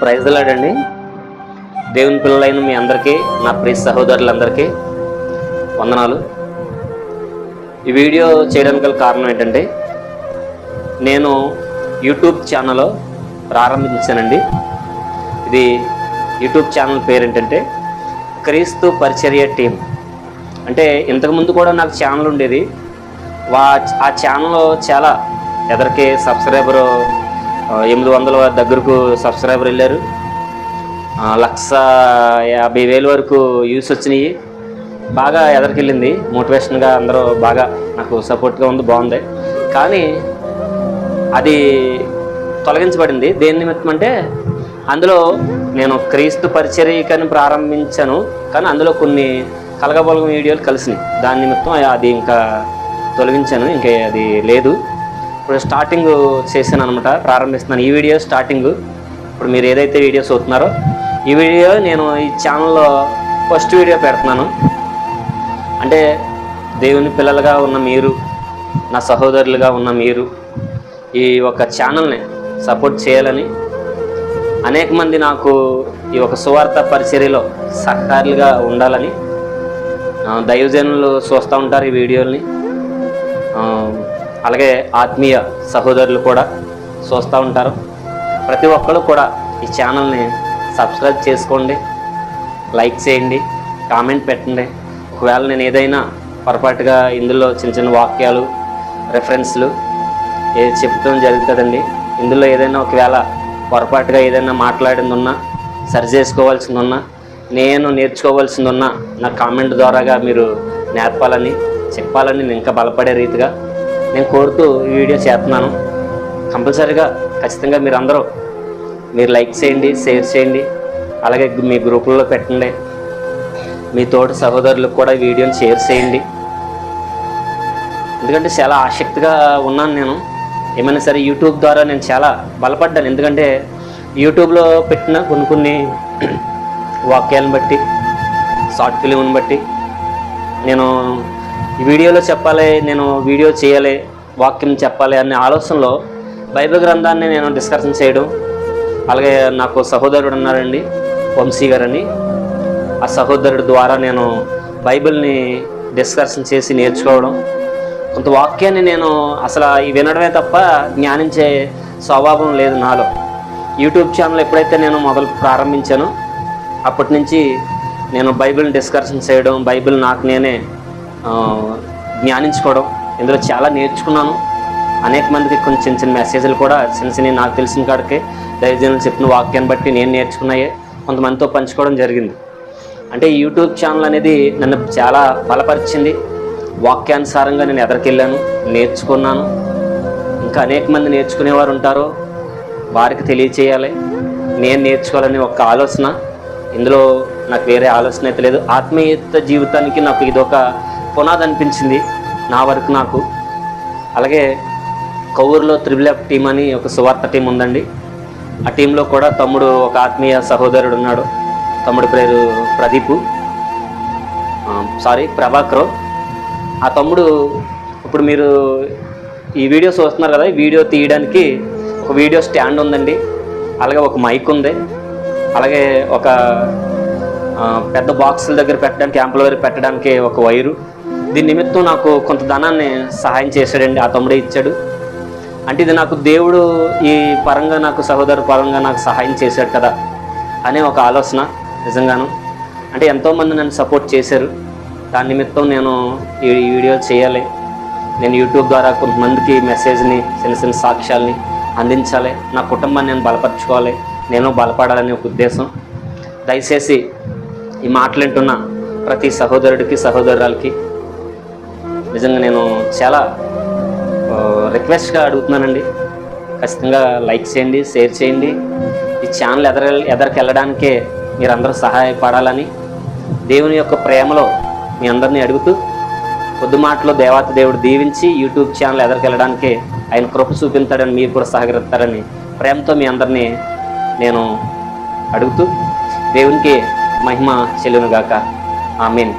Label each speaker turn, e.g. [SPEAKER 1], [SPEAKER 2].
[SPEAKER 1] ప్రైజ్లాడండి దేవుని పిల్లలైన మీ అందరికీ నా ప్రియ సహోదరులందరికీ వందనాలు. ఈ వీడియో చేయడానికి గల కారణం ఏంటంటే నేను యూట్యూబ్ ఛానల్ ప్రారంభించానండి. ఇది యూట్యూబ్ ఛానల్ పేరు ఏంటంటే క్రీస్తు పరిచర్య టీం. అంటే ఇంతకుముందు కూడా నాకు ఛానల్ ఉండేది. వా ఆ ఛానల్లో చాలా ఎదరికి సబ్స్క్రైబరు ఎనిమిది వందల దగ్గరకు సబ్స్క్రైబర్ వెళ్ళారు. లక్ష యాభై వేల వరకు యూస్ వచ్చినాయి. బాగా ఎదరికెళ్ళింది. మోటివేషన్గా అందరూ బాగా నాకు సపోర్ట్గా ఉంది బాగుంది. కానీ అది తొలగించబడింది. దేని నిమిత్తం అంటే అందులో నేను క్రీస్తు పరిచర్యకని ప్రారంభించాను. కానీ అందులో కొన్ని కలగబొలగం వీడియోలు కలిసినాయి. దాని నిమిత్తం అది ఇంకా తొలగించాను. ఇంకా అది లేదు. ఇప్పుడు స్టార్టింగ్ చేశాను అనమాట ప్రారంభిస్తున్నాను. ఈ వీడియో స్టార్టింగ్ ఇప్పుడు మీరు ఏదైతే వీడియోస్ చూస్తున్నారో ఈ వీడియో నేను ఈ ఛానల్లో ఫస్ట్ వీడియో పెడుతున్నాను. అంటే దేవుని పిల్లలుగా ఉన్న మీరు నా సహోదరులుగా ఉన్న మీరు ఈ ఒక ఛానల్ని సపోర్ట్ చేయాలని అనేక మంది నాకు ఈ ఒక సువార్త పరిచర్యలో సహకారులుగా ఉండాలని దైవజనులు చూస్తూ ఉంటారు ఈ వీడియోల్ని అలాగే ఆత్మీయ సహోదరులు కూడా చూస్తూ ఉంటారు. ప్రతి ఒక్కరు కూడా ఈ ఛానల్ని సబ్స్క్రైబ్ చేసుకోండి లైక్ చేయండి కామెంట్ పెట్టండి. ఒకవేళ నేను ఏదైనా పొరపాటుగా ఇందులో చిన్న చిన్న వాక్యాలు రెఫరెన్స్లు ఏ చెప్తాం జరుగుతుందండి ఇందులో ఏదైనా ఒకవేళ పొరపాటుగా ఏదైనా మాట్లాడింది ఉన్నా సరి చేసుకోవాల్సింది ఉన్నా నేను నేర్చుకోవాల్సింది ఉన్నా నా కామెంట్ ద్వారాగా మీరు నేర్పాలని చెప్పాలని నేను ఇంకా బలపడే రీతిగా నేను కోరుతూ ఈ వీడియో చేస్తున్నాను. కంపల్సరీగా ఖచ్చితంగా మీరు అందరూ మీరు లైక్ చేయండి షేర్ చేయండి. అలాగే మీ గ్రూపుల్లో పెట్టండి. మీ తోటి సహోదరులకు కూడా వీడియోని షేర్ చేయండి. ఎందుకంటే చాలా ఆసక్తిగా ఉన్నాను నేను. ఏమైనా సరే యూట్యూబ్ ద్వారా నేను చాలా బలపడ్డాను. ఎందుకంటే యూట్యూబ్లో పెట్టిన కొన్ని కొన్ని వాక్యాలను బట్టి షార్ట్ ఫిలింని బట్టి నేను ఈ వీడియోలో చెప్పాలి నేను వీడియో చేయాలి వాక్యం చెప్పాలి అనే ఆలోచనలో బైబిల్ గ్రంథాన్ని నేను డిస్కషన్ చేయడం. అలాగే నాకు సహోదరుడు ఉన్నారండి వంశీ గారని. ఆ సహోదరుడు ద్వారా నేను బైబిల్ని డిస్కషన్ చేసి నేర్చుకోవడం. కొంత వాక్యాన్ని నేను అసలు ఈ వినడమే తప్ప జ్ఞానించే స్వభావం లేదు నాలో. యూట్యూబ్ ఛానల్ ఎప్పుడైతే నేను మొదలు ప్రారంభించానో అప్పటి నుంచి నేను బైబిల్ని డిస్కషన్ చేయడం బైబిల్ నాకు నేనే జ్ఞానించుకోవడం. ఇందులో చాలా నేర్చుకున్నాను. అనేక మందికి కొన్ని చిన్న చిన్న మెసేజ్లు కూడా చిన్న చిన్న నాకు తెలిసిన కాడికి దైవజనులు చెప్పిన వాక్యాన్ని బట్టి నేను నేర్చుకున్నాయే. కొంతమందితో పంచుకోవడం జరిగింది. అంటే యూట్యూబ్ ఛానల్ అనేది నన్ను చాలా బలపరిచింది. వాక్యానుసారంగా నేను ఎదరికెళ్ళాను నేర్చుకున్నాను. ఇంకా అనేక మంది నేర్చుకునేవారు ఉంటారో. వారికి తెలియచేయాలి. నేను నేర్చుకోవాలని ఒక ఆలోచన. ఇందులో నాకు వేరే ఆలోచన అయితే లేదు. ఆత్మీయత జీవితానికి నాకు ఇదొక పునాది అనిపించింది నా వరకు నాకు. అలాగే కౌరులో త్రిబుల్ ఎఫ్ టీం అని ఒక సువార్త టీం ఉందండి. ఆ టీంలో కూడా తమ్ముడు ఒక ఆత్మీయ సహోదరుడు ఉన్నాడు. తమ్ముడు పేరు ప్రదీపు. సారీ ప్రభాకర్. ఆ తమ్ముడు ఇప్పుడు మీరు ఈ వీడియో చూస్తున్నారు కదా ఈ వీడియో తీయడానికి ఒక వీడియో స్టాండ్ ఉందండి. అలాగే ఒక మైక్ ఉంది. అలాగే ఒక పెద్ద బాక్సుల దగ్గర పెట్టడానికి యాంప్లవర్ పెట్టడానికి ఒక వైరు. దీని నిమిత్తం నాకు కొంత ధనాన్ని సహాయం చేశాడండి. ఆ తమ్ముడే ఇచ్చాడు. అంటే ఇది నాకు దేవుడు ఈ పరంగా నాకు సహోదరు పరంగా నాకు సహాయం చేశాడు కదా అనే ఒక ఆలోచన నిజంగాను. అంటే ఎంతోమంది నన్ను సపోర్ట్ చేశారు. దాని నిమిత్తం నేను ఈ వీడియో చేయాలి. నేను యూట్యూబ్ ద్వారా కొంతమందికి మెసేజ్ని చిన్న చిన్న సాక్ష్యాల్ని అందించాలి. నా కుటుంబాన్ని నేను బలపరచుకోవాలి. నేను బలపడాలనే ఒక ఉద్దేశం. దయచేసి ఈ మాటలు వింటున్న ప్రతి సహోదరుడికి సహోదరురాలకి నిజంగా నేను చాలా రిక్వెస్ట్గా అడుగుతున్నానండి. ఖచ్చితంగా లైక్ చేయండి షేర్ చేయండి. ఈ ఛానల్ ఎదర ఎదరికి వెళ్ళడానికే మీరందరూ సహాయపడాలని దేవుని యొక్క ప్రేమలో మీ అందరినీ అడుగుతూ కొద్ది మాటలో దేవాత దేవుడు దీవించి యూట్యూబ్ ఛానల్ ఎదరికి వెళ్ళడానికే ఆయన కృప చూపించాడని మీరు కూడా సహకరిస్తారని ప్రేమతో మీ అందరినీ నేను అడుగుతూ దేవునికి మహిమ చెల్లునుగాక. ఆమెన్.